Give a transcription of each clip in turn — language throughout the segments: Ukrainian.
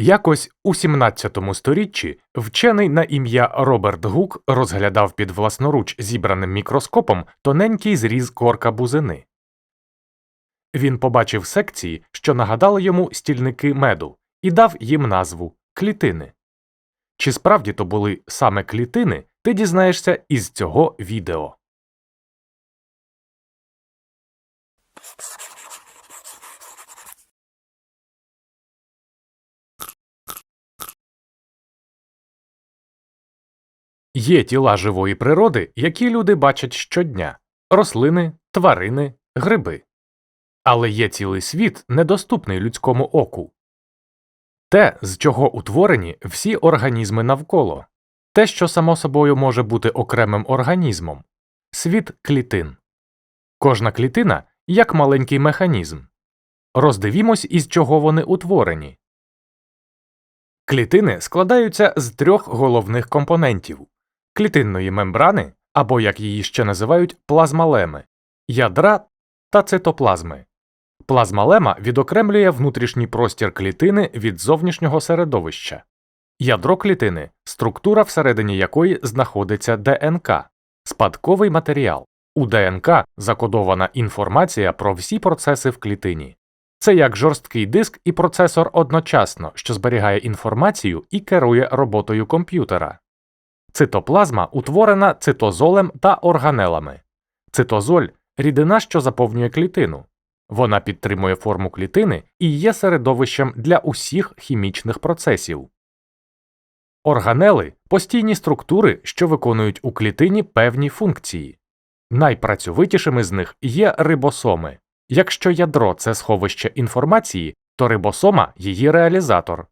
Якось у 17 сторіччі вчений на ім'я Роберт Гук розглядав під власноруч зібраним мікроскопом тоненький зріз корка бузини. Він побачив секції, що нагадали йому стільники меду, і дав їм назву клітини. Чи справді то були саме клітини, ти дізнаєшся із цього відео. Є тіла живої природи, які люди бачать щодня рослини, тварини, гриби. Але є цілий світ, недоступний людському оку. Те, з чого утворені всі організми навколо, те, що само собою може бути окремим організмом, світ клітин. Кожна клітина як маленький механізм. Роздивімось, із чого вони утворені. Клітини складаються з трьох головних компонентів клітинної мембрани, або як її ще називають плазмалеми, ядра та цитоплазми. Плазмалема відокремлює внутрішній простір клітини від зовнішнього середовища. Ядро клітини структура, всередині якої знаходиться ДНК, спадковий матеріал. У ДНК закодована інформація про всі процеси в клітині. Це як жорсткий диск і процесор одночасно, що зберігає інформацію і керує роботою комп'ютера. Цитоплазма утворена цитозолем та органелами. Цитозоль рідина, що заповнює клітину. Вона підтримує форму клітини і є середовищем для усіх хімічних процесів. Органели постійні структури, що виконують у клітині певні функції. Найпрацьовитішими з них є рибосоми. Якщо ядро це сховище інформації, то рибосома її реалізатор.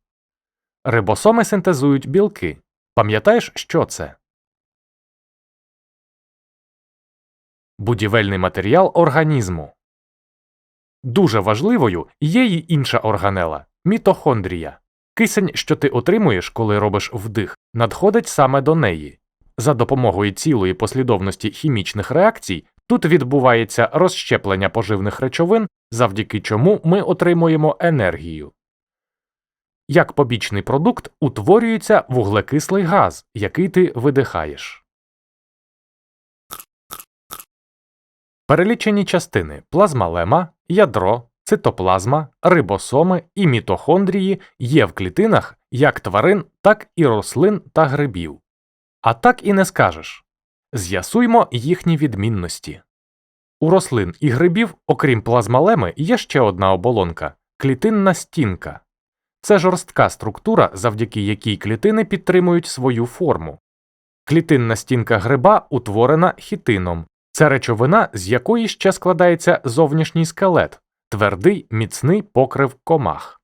Рибосоми синтезують білки. Пам'ятаєш, що це? Будівельний матеріал організму. Дуже важливою є й інша органела мітохондрія. Кисень, що ти отримуєш, коли робиш вдих, надходить саме до неї. За допомогою цілої послідовності хімічних реакцій тут відбувається розщеплення поживних речовин, завдяки чому ми отримуємо енергію. Як побічний продукт утворюється вуглекислий газ, який ти видихаєш. Перелічені частини плазмалема, ядро, цитоплазма, рибосоми і мітохондрії є в клітинах як тварин, так і рослин та грибів. А так і не скажеш. З'ясуймо їхні відмінності. У рослин і грибів, окрім плазмалеми, є ще одна оболонка клітинна стінка. Це жорстка структура, завдяки якій клітини підтримують свою форму. Клітинна стінка гриба утворена хітином, це речовина, з якої ще складається зовнішній скелет, твердий міцний покрив комах.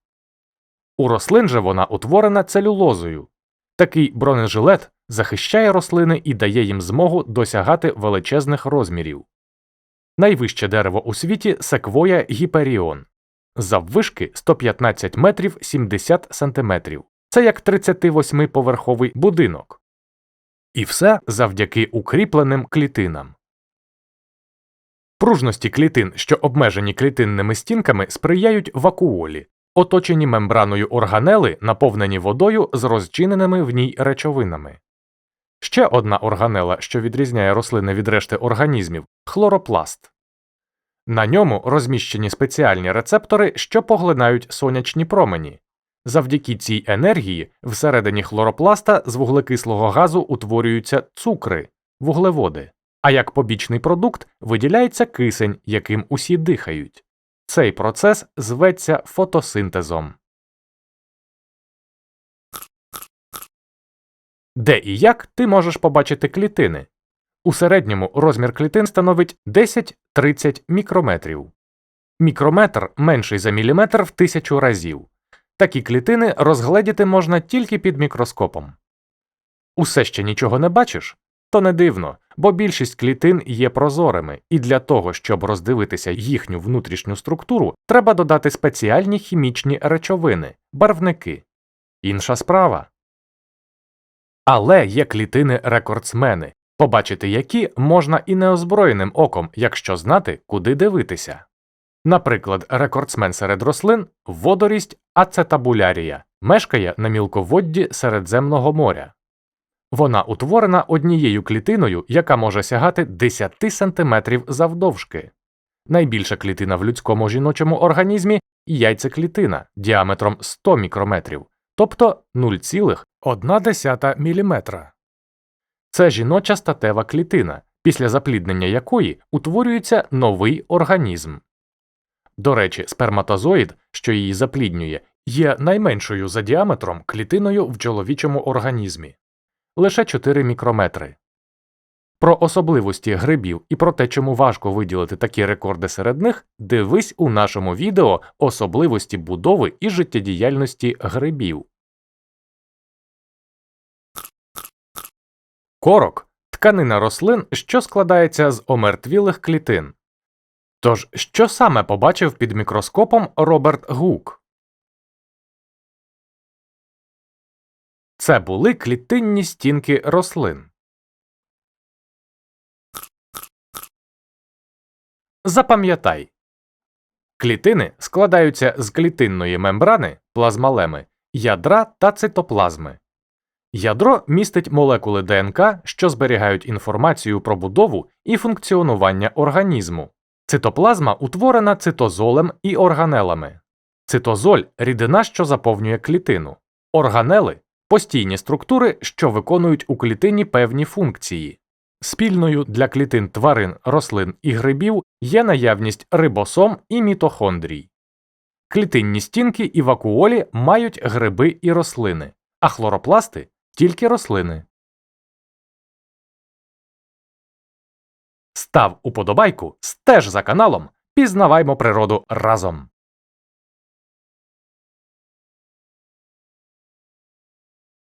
У рослин же вона утворена целюлозою. Такий бронежилет захищає рослини і дає їм змогу досягати величезних розмірів. Найвище дерево у світі секвоя гіперіон. Заввишки 115 метрів 70 сантиметрів. Це як 38-поверховий будинок. І все завдяки укріпленим клітинам. Пружності клітин, що обмежені клітинними стінками, сприяють вакуолі, оточені мембраною органели, наповнені водою з розчиненими в ній речовинами. Ще одна органела, що відрізняє рослини від решти організмів хлоропласт. На ньому розміщені спеціальні рецептори, що поглинають сонячні промені. Завдяки цій енергії всередині хлоропласта з вуглекислого газу утворюються цукри, вуглеводи, а як побічний продукт виділяється кисень, яким усі дихають. Цей процес зветься фотосинтезом. Де і як ти можеш побачити клітини? У середньому розмір клітин становить 10-30 мікрометрів. Мікрометр менший за міліметр в тисячу разів. Такі клітини розгледіти можна тільки під мікроскопом. Усе ще нічого не бачиш? То не дивно, бо більшість клітин є прозорими, і для того, щоб роздивитися їхню внутрішню структуру, треба додати спеціальні хімічні речовини, барвники. Інша справа. Але є клітини рекордсмени, побачити які можна і неозброєним оком, якщо знати, куди дивитися. Наприклад, рекордсмен серед рослин водорість ацетабулярія, мешкає на мілководді Середземного моря. Вона утворена однією клітиною, яка може сягати 10 см завдовжки. Найбільша клітина в людському жіночому організмі яйцеклітина діаметром 100 мікрометрів, тобто 0,1 мм. Це жіноча статева клітина, після запліднення якої утворюється новий організм. До речі, сперматозоїд, що її запліднює, є найменшою за діаметром клітиною в чоловічому організмі лише 4 мікрометри. Про особливості грибів і про те, чому важко виділити такі рекорди серед них, дивись у нашому відео особливості будови і життєдіяльності грибів. Корок тканина рослин, що складається з омертвілих клітин. Тож, що саме побачив під мікроскопом Роберт Гук? Це були клітинні стінки рослин. Запам'ятай. Клітини складаються з клітинної мембрани плазмалеми, ядра та цитоплазми. Ядро містить молекули ДНК, що зберігають інформацію про будову і функціонування організму. Цитоплазма утворена цитозолем і органелами. Цитозоль рідина, що заповнює клітину. Органели постійні структури, що виконують у клітині певні функції. Спільною для клітин тварин, рослин і грибів є наявність рибосом і мітохондрій. Клітинні стінки і вакуолі мають гриби і рослини, а хлоропласти тільки рослини. Став уподобайку, стеж за каналом, пізнаваймо природу разом.